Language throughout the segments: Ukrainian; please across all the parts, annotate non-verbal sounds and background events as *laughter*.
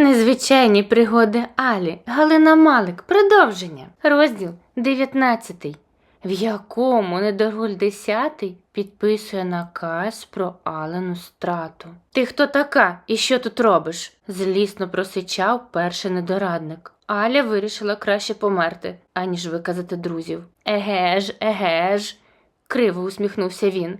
Незвичайні пригоди Алі, Галина Малик, продовження. Розділ 19, в якому недороль 10 підписує наказ про Алену страту. Ти хто така і що тут робиш? злісно просичав перший недорадник. Аля вирішила краще померти, аніж виказати друзів. Еге ж, еге ж, криво усміхнувся він.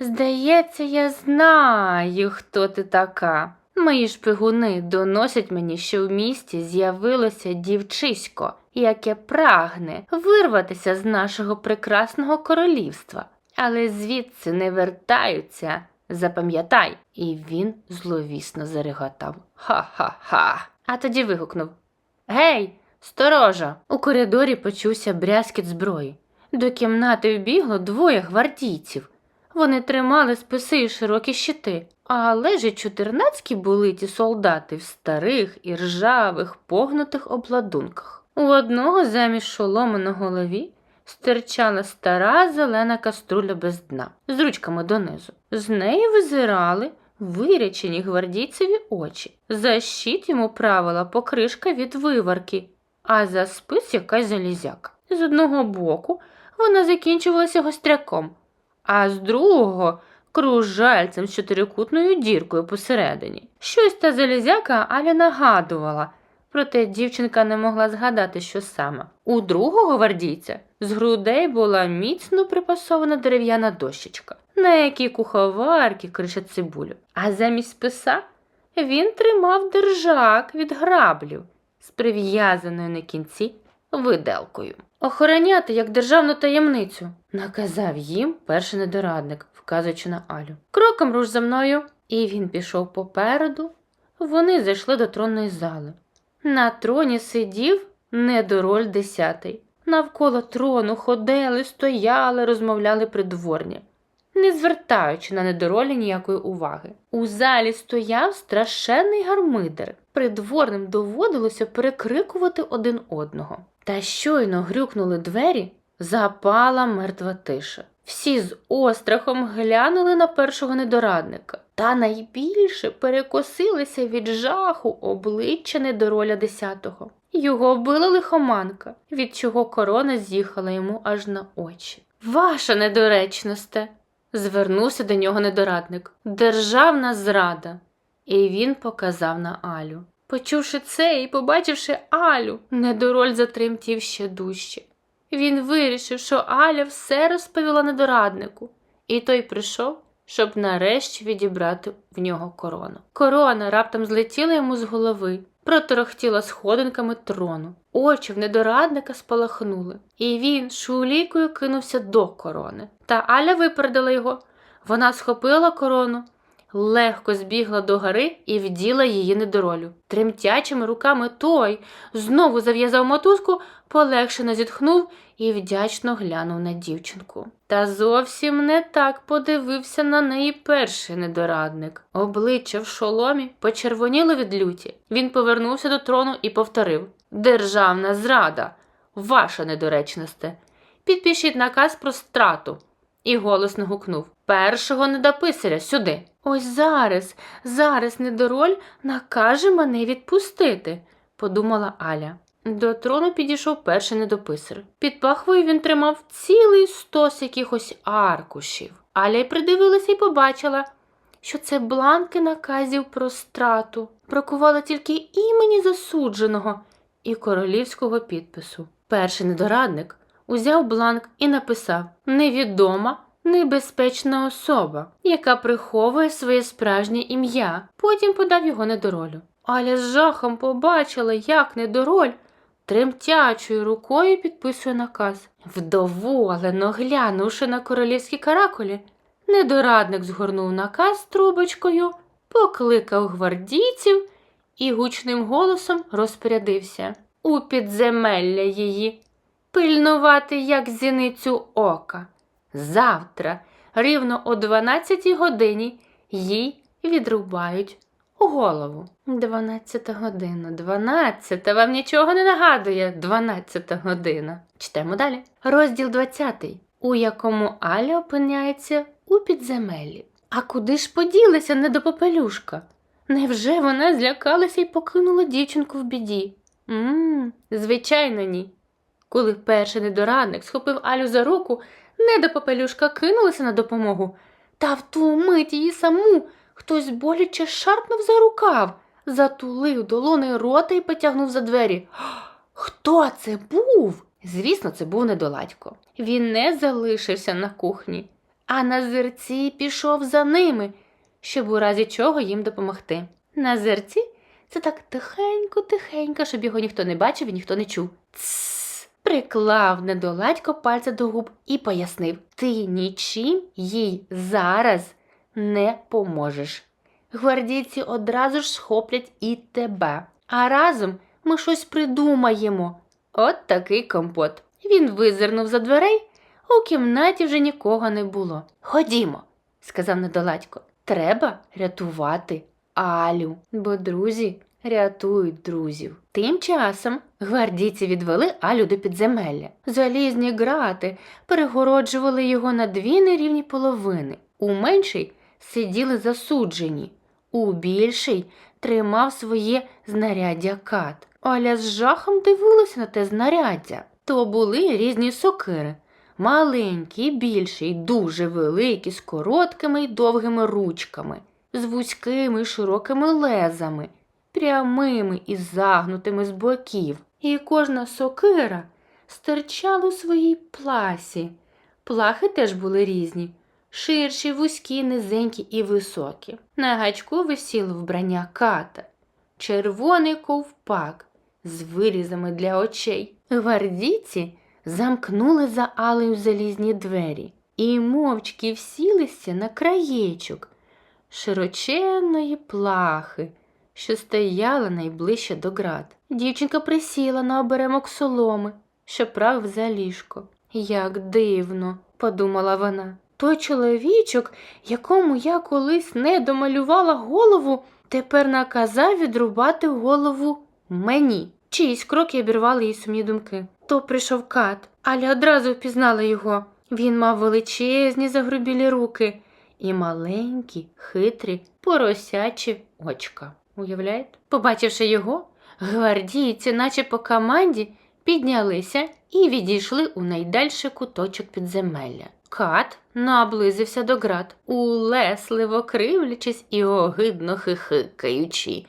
Здається, я знаю, хто ти така. Мої шпигуни доносять мені, що в місті з'явилося дівчисько, яке прагне вирватися з нашого прекрасного королівства, але звідси не вертаються. Запам'ятай, і він зловісно зареготав. Ха-ха-ха. А тоді вигукнув Гей, сторожа! У коридорі почувся брязкіт зброї. До кімнати вбігло двоє гвардійців. Вони тримали списи і широкі щити, але ж чотирнацькі були ті солдати в старих і ржавих погнутих обладунках. У одного замість шолому на голові стирчала стара зелена каструля без дна з ручками донизу. З неї визирали вирячені гвардійцеві очі. За щит йому правила покришка від виварки, а за спис якась залізяка. З одного боку вона закінчувалася гостряком, а з другого кружальцем з чотирикутною діркою посередині. Щось та залізяка Аля нагадувала, проте дівчинка не могла згадати, що саме. У другого гвардійця з грудей була міцно припасована дерев'яна дощечка, на якій куховарки кришать цибулю. А замість списа він тримав держак від граблів з прив'язаною на кінці виделкою. Охороняти як державну таємницю, наказав їм перший недорадник, вказуючи на Алю. Кроком руш за мною. І він пішов попереду. Вони зайшли до тронної зали. На троні сидів недороль десятий. Навколо трону ходили, стояли, розмовляли придворні, не звертаючи на недоролі ніякої уваги. У залі стояв страшенний гармидер. Придворним доводилося перекрикувати один одного. Та щойно грюкнули двері, запала мертва тиша. Всі з острахом глянули на першого недорадника, та найбільше перекосилися від жаху обличчя недороля десятого. Його вбила лихоманка, від чого корона з'їхала йому аж на очі. Ваша недоречносте, звернувся до нього недорадник. Державна зрада. І він показав на Алю. Почувши це і побачивши Алю, недороль затремтів ще дужче. Він вирішив, що Аля все розповіла недораднику, і той прийшов, щоб нарешті відібрати в нього корону. Корона раптом злетіла йому з голови, проторохтіла сходинками трону. Очі в недорадника спалахнули, і він шулікою кинувся до корони. Та Аля випередила його. Вона схопила корону, легко збігла до гори і вділа її недоролю. Тремтячими руками той знову зав'язав мотузку, полегшено зітхнув і вдячно глянув на дівчинку. Та зовсім не так подивився на неї перший недорадник. Обличчя в шоломі почервоніло від люті. Він повернувся до трону і повторив Державна зрада, ваша недоречносте. Підпишіть наказ про страту. І голосно гукнув Першого недописаря сюди. Ось зараз, зараз недороль накаже мене відпустити, подумала Аля. До трону підійшов перший недописар. Під пахвою він тримав цілий стос якихось аркушів. Аля й придивилася і побачила, що це бланки наказів про страту. Бракувало тільки імені засудженого і королівського підпису. Перший недорадник узяв бланк і написав Невідома, небезпечна особа, яка приховує своє справжнє ім'я. Потім подав його недоролю. Аля з жахом побачила, як недороль тремтячою рукою підписує наказ. Вдоволено глянувши на королівські каракулі, недорадник згорнув наказ трубочкою, покликав гвардійців і гучним голосом розпорядився у підземелля її, пильнувати як зіницю ока. Завтра, рівно о 12 годині, їй відрубають голову. 12 година, 12, вам нічого не нагадує 12 година. Читаємо далі. Розділ 20, у якому Аля опиняється у підземеллі. А куди ж поділася недопопелюшка? Невже вона злякалася і покинула дівчинку в біді? Мм, звичайно, ні. Коли перший недорадник схопив Алю за руку, неда попелюшка кинулася на допомогу. Та в ту мить її саму хтось боляче шарпнув за рукав, затулив долоною рота і потягнув за двері. Хто це був? Звісно, це був недоладько. Він не залишився на кухні, а на зерці пішов за ними, щоб у разі чого їм допомогти. На зерці це так тихенько-тихенько, щоб його ніхто не бачив і ніхто не чув. Тсс. Приклав недоладько пальця до губ і пояснив: ти нічим їй зараз не поможеш. Гвардійці одразу ж схоплять і тебе. А разом ми щось придумаємо. От такий компот. Він визирнув за дверей, у кімнаті вже нікого не було. Ходімо, сказав недоладько. Треба рятувати Алю, бо друзі рятують друзів. Тим часом гвардійці відвели Алю до підземелля. Залізні грати перегороджували його на дві нерівні половини. У меншій сиділи засуджені, у більшій тримав своє знаряддя кат. Аля з жахом дивилася на те знаряддя. То були різні сокири. Маленькі, більші, й дуже великі, з короткими й довгими ручками, з вузькими широкими лезами, прямими і загнутими з боків. І кожна сокира стирчала у своїй пласі. Плахи теж були різні, ширші, вузькі, низенькі і високі. На гачку висіло вбрання ката, червоний ковпак з вирізами для очей. Гвардійці замкнули за Алею залізні двері і мовчки всілися на краєчок широченної плахи, що стояла найближче до град. Дівчинка присіла на оберемок соломи, що правив за ліжко. Як дивно, подумала вона. Той чоловічок, якому я колись не домалювала голову, тепер наказав відрубати голову мені. Чиїсь кроки обірвали її сумні думки. То прийшов кат, Аля одразу впізнала його. Він мав величезні загрубілі руки і маленькі, хитрі, поросячі очка. Уявляєте? Побачивши його, гвардійці, наче по команді, піднялися і відійшли у найдальший куточок підземелля. Кат наблизився до град, улесливо кривлячись і огидно хихикаючи.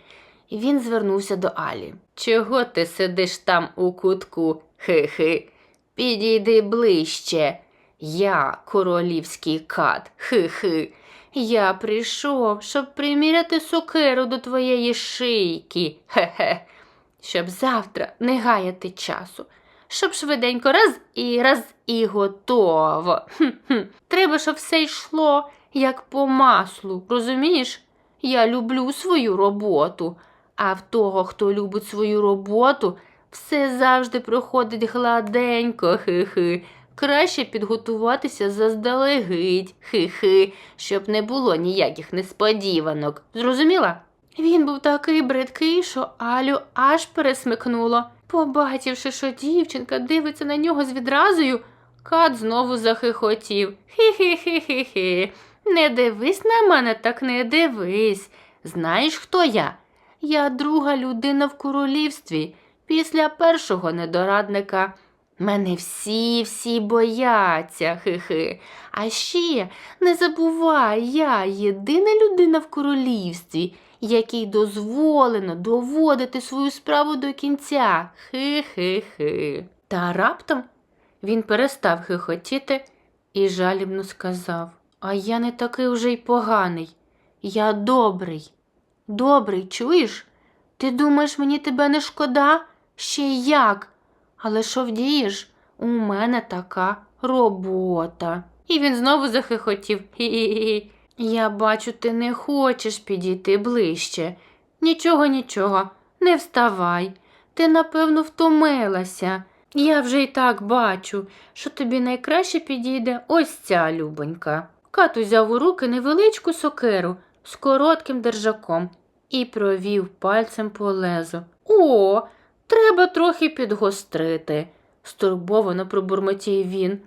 Він звернувся до Алі. Чого ти сидиш там у кутку? Хи-хи. Підійди ближче. Я королівський кат. Хи-хи. Я прийшов, щоб приміряти сокиру до твоєї шийки. Хе-хе. Щоб завтра не гаяти часу. Щоб швиденько раз і раз і готово. Хм-хм. Треба, щоб все йшло як по маслу. Розумієш? Я люблю свою роботу. А в того, хто любить свою роботу, все завжди проходить гладенько, хи-хи. Краще підготуватися заздалегідь, хи-хи, щоб не було ніяких несподіванок. Зрозуміла? Він був такий бридкий, що Алю аж пересмикнуло. Побачивши, що дівчинка дивиться на нього з відразою, кат знову захихотів. Хі-хі-хі-хі-хі. Не дивись на мене, так не дивись. Знаєш, хто я? Я друга людина в королівстві після першого недорадника. Мене всі всі бояться, хи-хи. А ще не забувай, я єдина людина в королівстві, якій дозволено доводити свою справу до кінця. Хи-хи-хи. Та раптом він перестав хихотіти і жалібно сказав: А я не такий уже й поганий. Я добрий. Добрий, чуєш? Ти думаєш, мені тебе не шкода? Ще як? Але що вдієш? У мене така робота. І він знову захихотів. Хі-хі-хі. Я бачу, ти не хочеш підійти ближче. Нічого, нічого, не вставай. Ти, напевно, втомилася. Я вже й так бачу, що тобі найкраще підійде ось ця любонька. Кат узяв у руки невеличку сокиру з коротким держаком і провів пальцем по лезу. О, треба трохи підгострити, стурбовано пробурмотів він.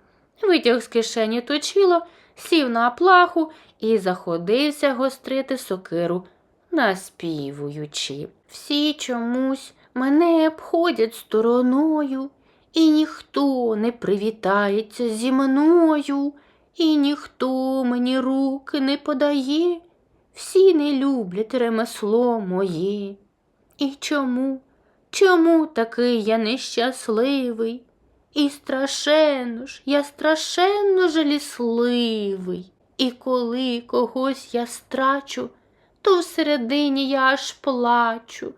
Витяг з кишені точило, сів на плаху і заходився гострити сокиру наспівуючи. Всі чомусь мене обходять стороною, і ніхто не привітається зі мною, і ніхто мені руки не подає, всі не люблять ремесло моє. І чому? Чому такий я нещасливий? І страшенно ж, я страшенно жалісливий. І коли когось я страчу, то всередині я аж плачу.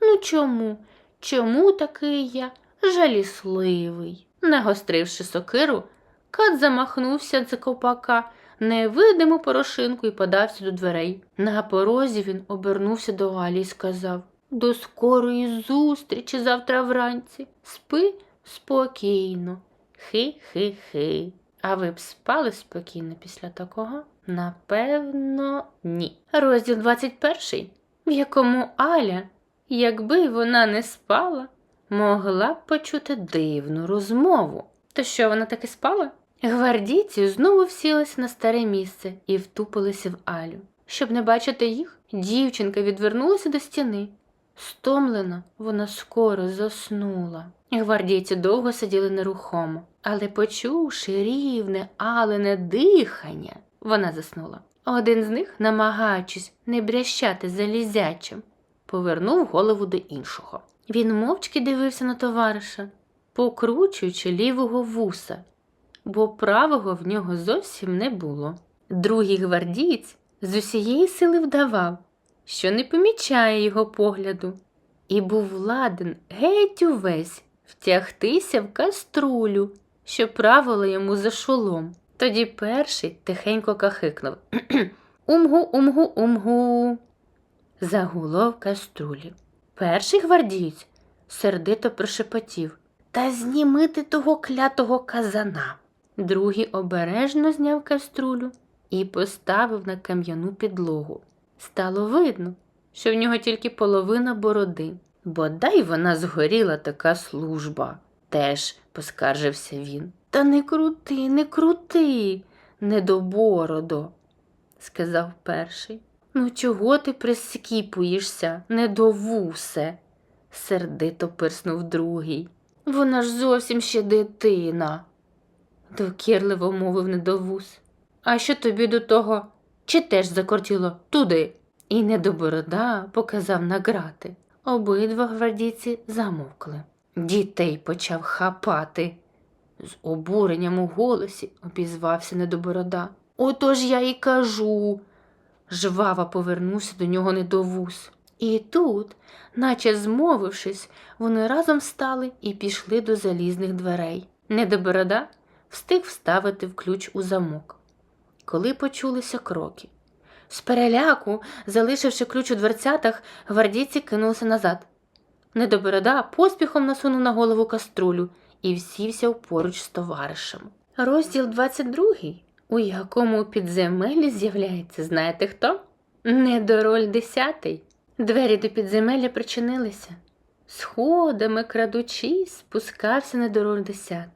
Ну чому? Чому такий я жалісливий? Нагостривши сокиру, кат замахнувся за копака невидиму порошинку і подався до дверей. На порозі він обернувся до Алі і сказав До скорої зустрічі завтра вранці. Спи спокійно. Хи-хи-хи. А ви б спали спокійно після такого? Напевно, ні. Розділ 21, в якому Аля, якби вона не спала, могла б почути дивну розмову. То що вона таки спала? Гвардійці знову всілися на старе місце і втупилися в Алю. Щоб не бачити їх, дівчинка відвернулася до стіни. Стомлена, вона скоро заснула. Гвардійці довго сиділи нерухомо, але, почувши рівне, алене дихання, вона заснула. Один з них, намагаючись не брящати залізячим, повернув голову до іншого. Він мовчки дивився на товариша, покручуючи лівого вуса, бо правого в нього зовсім не було. Другий гвардієць з усієї сили вдавав, що не помічає його погляду, і був ладен геть увесь втягтися в каструлю, що правила йому за шолом. Тоді перший тихенько кахикнув Умгу, умгу, умгу. Загуло в каструлі. Перший гвардієць сердито прошепотів Та зніми ти того клятого казана. Другий обережно зняв каструлю і поставив на кам'яну підлогу. Стало видно, що в нього тільки половина бороди. Бодай вона згоріла така служба, теж поскаржився він. Та не крути, не крути, недобородо, сказав перший. Ну, чого ти прискіпуєшся, недовусе? сердито пирснув другий. Вона ж зовсім ще дитина, докірливо мовив недовус. А що тобі до того? Чи теж закортіло туди? І недоборода показав на грати. Обидва гвардійці замовкли. Дітей почав хапати. З обуренням у голосі обізвався недоборода. Отож я і кажу. Жваво повернувся до нього недовус. І тут, наче змовившись, вони разом встали і пішли до залізних дверей. Недоборода встиг вставити в ключ у замок. Коли почулися кроки. З переляку, залишивши ключ у дверцятах, гвардійці кинулися назад. Недоборода поспіхом насунув на голову каструлю і всівся поруч з товаришем. Розділ 22, у якому у підземеллі з'являється, знаєте хто? Недороль 10. Двері до підземелля причинилися. Сходами, крадучи, спускався недороль 10.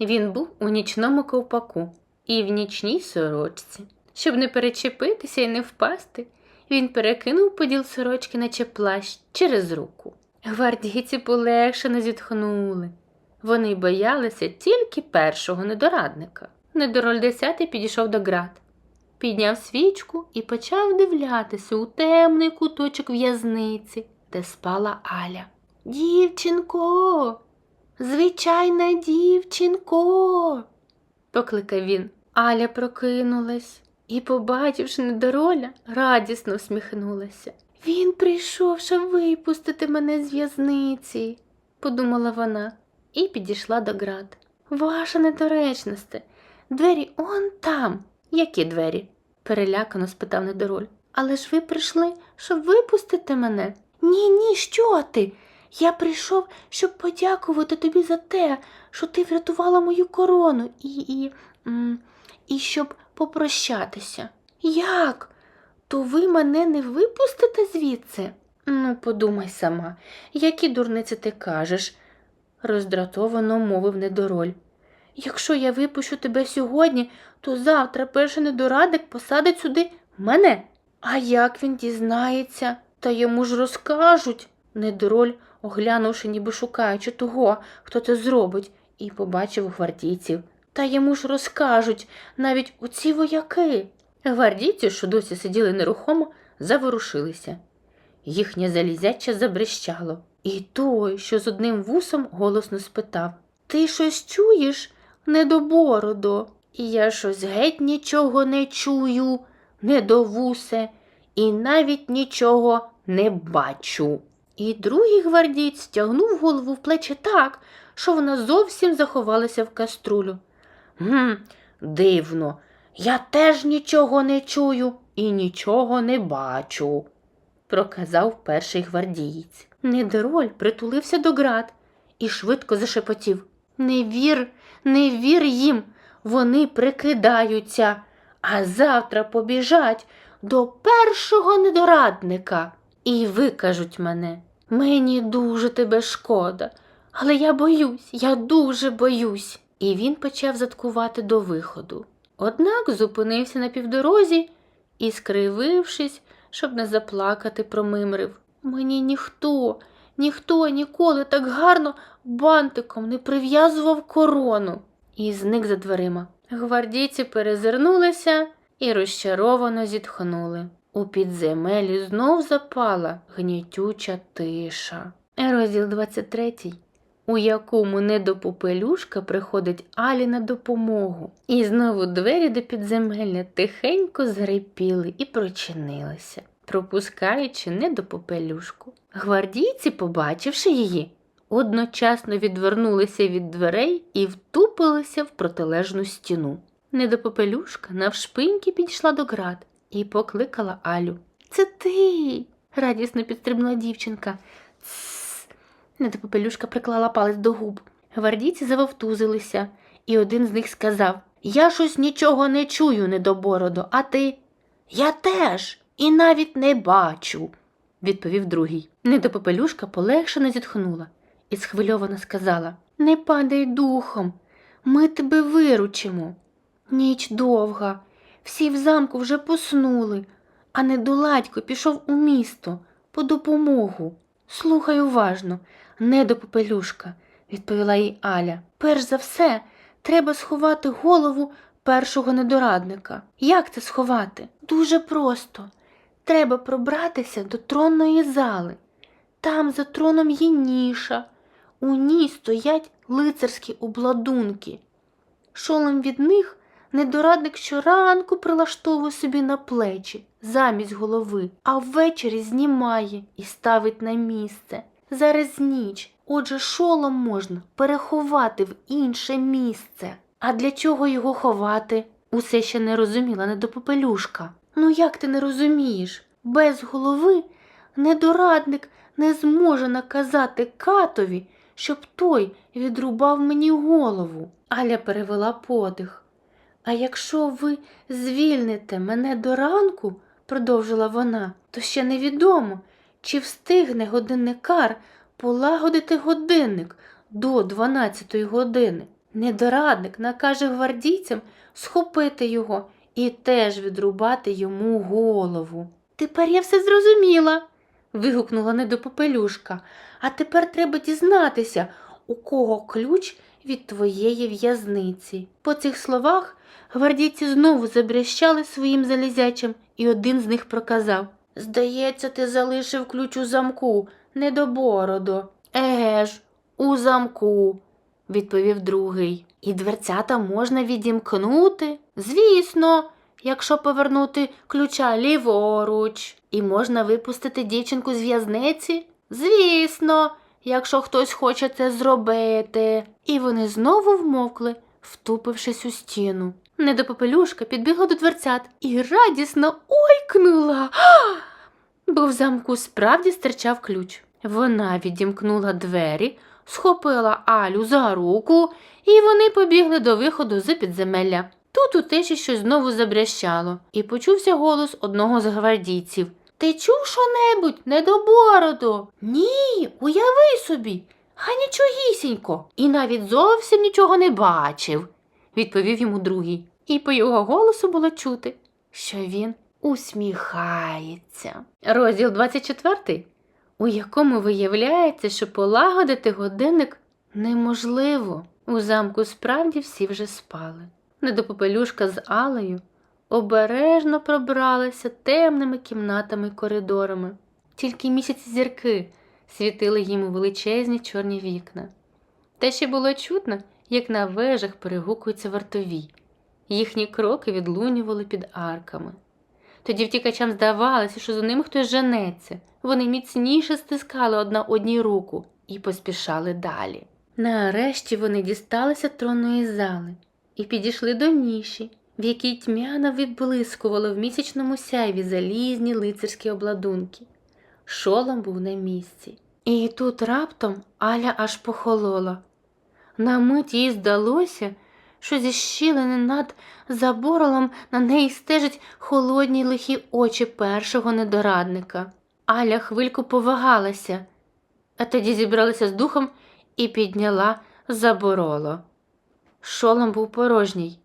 Він був у нічному ковпаку і в нічній сорочці. Щоб не перечепитися і не впасти, він перекинув поділ сорочки, наче плащ, через руку. Гвардійці полегшено зітхнули. Вони боялися тільки першого недорадника. Недороль десятий підійшов до град, підняв свічку і почав дивлятися у темний куточок в'язниці, де спала Аля. Дівчинко, звичайна дівчинко, покликав він. Аля прокинулась і, побачивши недороля, радісно всміхнулася. Він прийшов, щоб випустити мене з в'язниці, подумала вона і підійшла до град. Ваша недоречносте, двері он там. Які двері? перелякано спитав недороль. Але ж ви прийшли, щоб випустити мене? Ні, ні, що ти? Я прийшов, щоб подякувати тобі за те, що ти врятувала мою корону і, і, і щоб попрощатися. Як? То ви мене не випустите звідси? Ну, подумай сама, які дурниці ти кажеш, роздратовано мовив недороль. Якщо я випущу тебе сьогодні, то завтра перший недорадник посадить сюди мене. А як він дізнається, та йому ж розкажуть. Недороль, оглянувши, ніби шукаючи того, хто це зробить, і побачив гвардійців. Та йому ж розкажуть навіть оці вояки. Гвардійці, що досі сиділи нерухомо, заворушилися. Їхнє залізяче забрещало. І той, що з одним вусом голосно спитав Ти щось чуєш, недобородо? І я щось геть нічого не чую, недовусе, і навіть нічого не бачу. І другий гвардієць стягнув голову в плечі так, що вона зовсім заховалася в каструлю. Гм, дивно, я теж нічого не чую і нічого не бачу, проказав перший гвардієць. Недороль притулився до град і швидко зашепотів. Не вір, не вір їм, вони прикидаються, а завтра побіжать до першого недорадника і викажуть мене. Мені дуже тебе шкода, але я боюсь, я дуже боюсь. І він почав заткувати до виходу. Однак зупинився на півдорозі і, скривившись, щоб не заплакати, промимрив. Мені ніхто, ніхто ніколи так гарно бантиком не прив'язував корону. І зник за дверима. Гвардійці перезирнулися і розчаровано зітхнули. У підземелі знов запала гнітюча тиша. Розділ 23, у якому недопопелюшка приходить Алі на допомогу. І знову двері до підземелля тихенько згрипіли і прочинилися, пропускаючи недопопелюшку. Гвардійці, побачивши її, одночасно відвернулися від дверей і втупилися в протилежну стіну. Недопопелюшка навшпиньки підійшла до град і покликала Алю. Це ти. радісно підстрибнула дівчинка. Тсс. Недопопелюшка приклала палець до губ. Гвардійці завовтузилися, і один з них сказав Я щось нічого не чую, недобородо, а ти? Я теж і навіть не бачу, відповів другий. Недопопелюшка полегшено зітхнула і схвильовано сказала Не падай духом, ми тебе виручимо. Ніч довга, всі в замку вже поснули, а недоладько пішов у місто по допомогу. Слухай уважно, недопопелюшка, відповіла їй Аля. Перш за все, треба сховати голову першого недорадника. Як це сховати? Дуже просто. Треба пробратися до тронної зали. Там за троном є ніша. У ній стоять лицарські обладунки. Шолом від них недорадник щоранку прилаштовує собі на плечі замість голови, а ввечері знімає і ставить на місце. Зараз ніч, отже, шолом можна переховати в інше місце. А для чого його ховати? Усе ще не розуміла недопопелюшка. Ну як ти не розумієш? Без голови недорадник не зможе наказати катові, щоб той відрубав мені голову. Аля перевела подих. А якщо ви звільните мене до ранку, продовжила вона, то ще невідомо, чи встигне годинникар полагодити годинник до 12 години. Недорадник накаже гвардійцям схопити його і теж відрубати йому голову. Тепер я все зрозуміла. вигукнула недопопелюшка. А тепер треба дізнатися, у кого ключ від твоєї в'язниці. По цих словах гвардійці знову забрящали своїм залізячим, і один з них проказав Здається, ти залишив ключ у замку, недобородо. Еге ж, у замку, відповів другий. І дверцята можна відімкнути? Звісно, якщо повернути ключа ліворуч. І можна випустити дівчинку з в'язниці? Звісно, якщо хтось хоче це зробити. І вони знову вмовкли, втупившись у стіну. Недопопелюшка підбігла до дверцят і радісно ойкнула. *gasps* Бо в замку справді стирчав ключ. Вона відімкнула двері, схопила Алю за руку, і вони побігли до виходу з підземелля. Тут у тиші щось знову забрящало, і почувся голос одного з гвардійців. Ти чув що-небудь, недобороду? Ні, уяви собі, а нічогісінько. І навіть зовсім нічого не бачив, відповів йому другий. І по його голосу було чути, що він усміхається. Розділ 24, у якому виявляється, що полагодити годинник неможливо. У замку справді всі вже спали. Недопопелюшка з Алею обережно пробралися темними кімнатами й коридорами. Тільки місяці зірки світили їм у величезні чорні вікна. Те ще було чутно, як на вежах перегукуються вартові. Їхні кроки відлунювали під арками. Тоді втікачам здавалося, що за ними хтось женеться. Вони міцніше стискали одна одній руку і поспішали далі. Нарешті вони дісталися тронної зали і підійшли до ніші, в якій тьмяно відблискувало в місячному сяйві залізні лицарські обладунки. Шолом був на місці. І тут раптом Аля аж похолола. На мить їй здалося, що зі щілини над заборолом на неї стежать холодні лихі очі першого недорадника. Аля хвильку повагалася, а тоді зібралася з духом і підняла забороло. Шолом був порожній.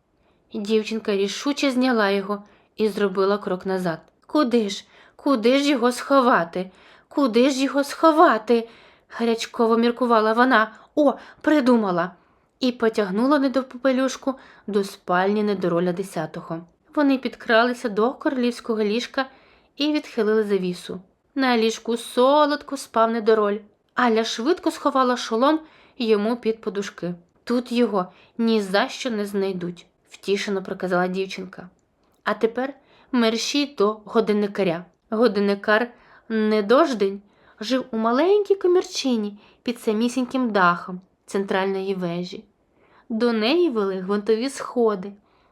Дівчинка рішуче зняла його і зробила крок назад. Куди ж? Куди ж його сховати? Куди ж його сховати? гарячково міркувала вона. О, придумала. І потягнула недопопелюшку до спальні недороля десятого. Вони підкралися до королівського ліжка і відхилили завісу. На ліжку солодко спав недороль. Аля швидко сховала шолом йому під подушки. Тут його ні за що не знайдуть, втішено проказала дівчинка. А тепер мерщій до годинникаря. Годинникар недождень жив у маленькій комірчині під самісіньким дахом центральної вежі. До неї вели гвинтові сходи,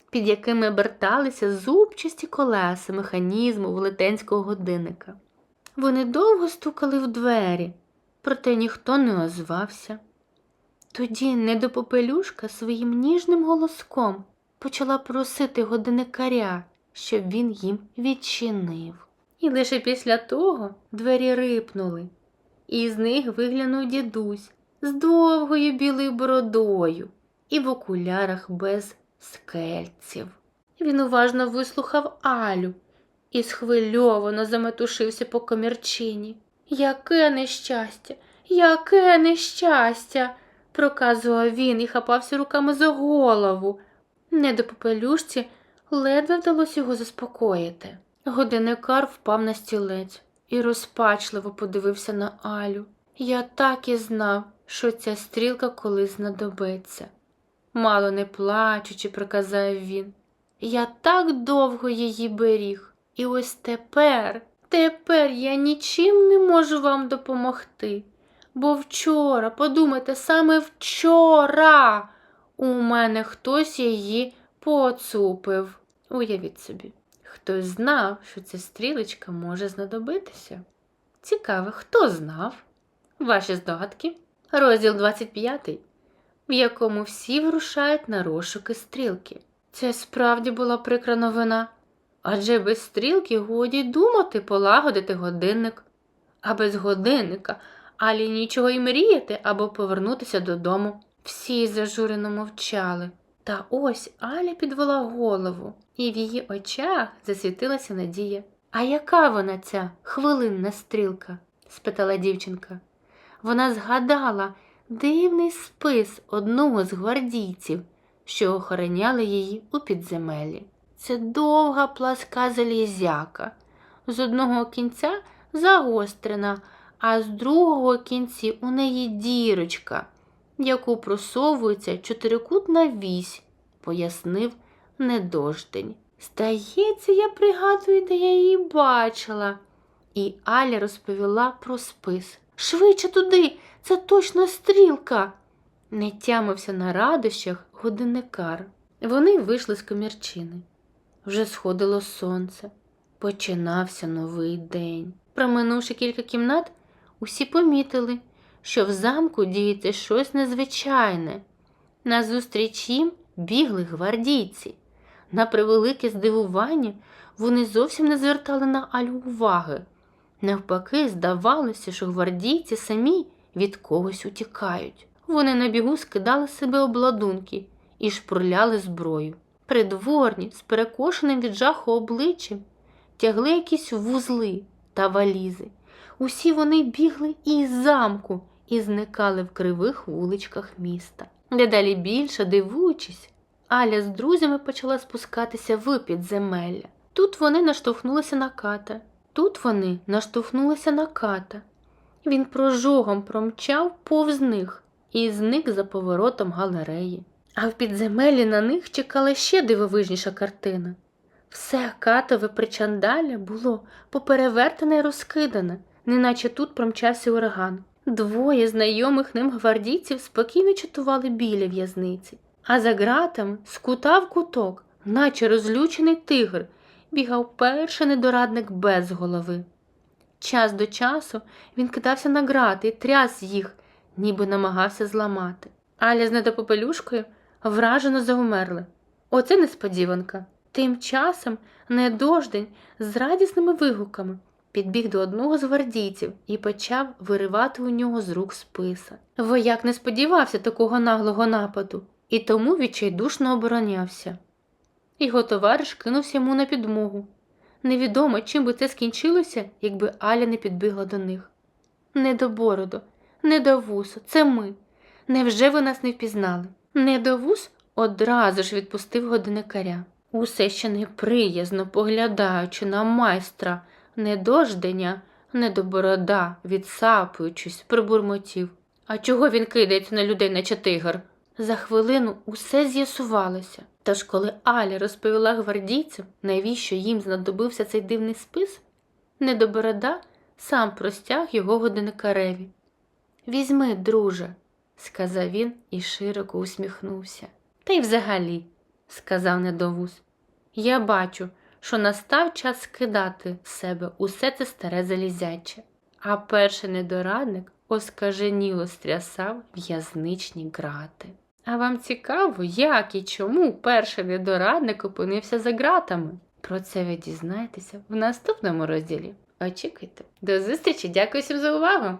під якими оберталися зубчасті колеса механізму велетенського годинника. Вони довго стукали в двері, проте ніхто не озвався. Тоді недопопелюшка своїм ніжним голоском почала просити годинникаря, щоб він їм відчинив. І лише після того двері рипнули, і з них виглянув дідусь з довгою білою бородою і в окулярах без скельців. Він уважно вислухав Алю і схвильовано заметушився по комірчині. Яке нещастя, яке нещастя, проказував він і хапався руками за голову. Не до попелюшці ледве вдалося його заспокоїти. Годинникар впав на стілець і розпачливо подивився на Алю. Я так і знав, що ця стрілка колись знадобиться. Мало не плачучи, проказав він. Я так довго її беріг, і ось тепер, тепер я нічим не можу вам допомогти. Бо вчора, подумайте, саме вчора у мене хтось її поцупив. Уявіть собі, хтось знав, що ця стрілочка може знадобитися. Цікаво, хто знав? Ваші здогадки? Розділ 25, в якому всі вирушають на розшуки стрілки. Це справді була прикра новина. Адже без стрілки годі думати полагодити годинник, а без годинника алі нічого й мріяти або повернутися додому. Всі зажурено мовчали. Та ось Аля підвела голову, і в її очах засвітилася надія. А яка вона ця хвилинна стрілка? спитала дівчинка. Вона згадала дивний спис одного з гвардійців, що охороняли її у підземеллі. Це довга пласка залізяка, з одного кінця загострена, а з другого кінці у неї дірочка, яку просовується чотирикутна вісь, пояснив недождень. Здається, я пригадую, де я її бачила. І Аля розповіла про спис. Швидше туди, це точно стрілка. Не тямився на радощах годинникар. Вони вийшли з комірчини. Вже сходило сонце. Починався новий день. Проминувши кілька кімнат, усі помітили, що в замку діється щось незвичайне. Назустріч їм бігли гвардійці. На превелике здивування вони зовсім не звертали на Алю уваги. Навпаки, здавалося, що гвардійці самі від когось утікають. Вони на бігу скидали себе обладунки і шпурляли зброю. Придворні з перекошеним від жаху обличчям тягли якісь вузли та валізи. Усі вони бігли із замку і зникали в кривих вуличках міста. Дедалі більше, дивуючись, Аля з друзями почала спускатися в підземелля. Тут вони наштовхнулися на ката. Тут вони наштовхнулися на ката. Він прожогом промчав повз них і зник за поворотом галереї. А в підземеллі на них чекала ще дивовижніша картина. Все катове причандаля було поперевертане й розкидане, неначе тут промчався ураган. Двоє знайомих ним гвардійців спокійно чатували біля в'язниці, а за ґратами з кута в куток, наче розлючений тигр, бігав перший недорадник без голови. Час до часу він кидався на грати і тряс їх, ніби намагався зламати. Аля з недопопелюшкою вражено завмерли. Оце несподіванка. Тим часом недождень з радісними вигуками підбіг до одного з гвардійців і почав виривати у нього з рук списа. Вояк не сподівався такого наглого нападу і тому відчайдушно оборонявся. Його товариш кинувся йому на підмогу. Невідомо, чим би це скінчилося, якби Аля не підбігла до них. Не до бороду, не до вусу, це ми. Невже ви нас не впізнали? Не до вус одразу ж відпустив годинникаря. Усе ще неприязно поглядаючи на майстра, недождення, не до борода, відсапуючись, пробурмотів. А чого він кидається на людей, наче тигр? За хвилину усе з'ясувалося. Тож, коли Аля розповіла гвардійцям, навіщо їм знадобився цей дивний спис, недоборода сам простяг його годинникареві. Візьми, друже, сказав він і широко усміхнувся. Та й взагалі, сказав недовуз, я бачу, що настав час скидати з себе усе це старе залізяче. А перший недорадник оскаженіло стрясав в'язничні грати. А вам цікаво, як і чому перший недорадник опинився за ґратами? Про це ви дізнаєтеся в наступному розділі. Очікуйте. До зустрічі, дякую всім за увагу!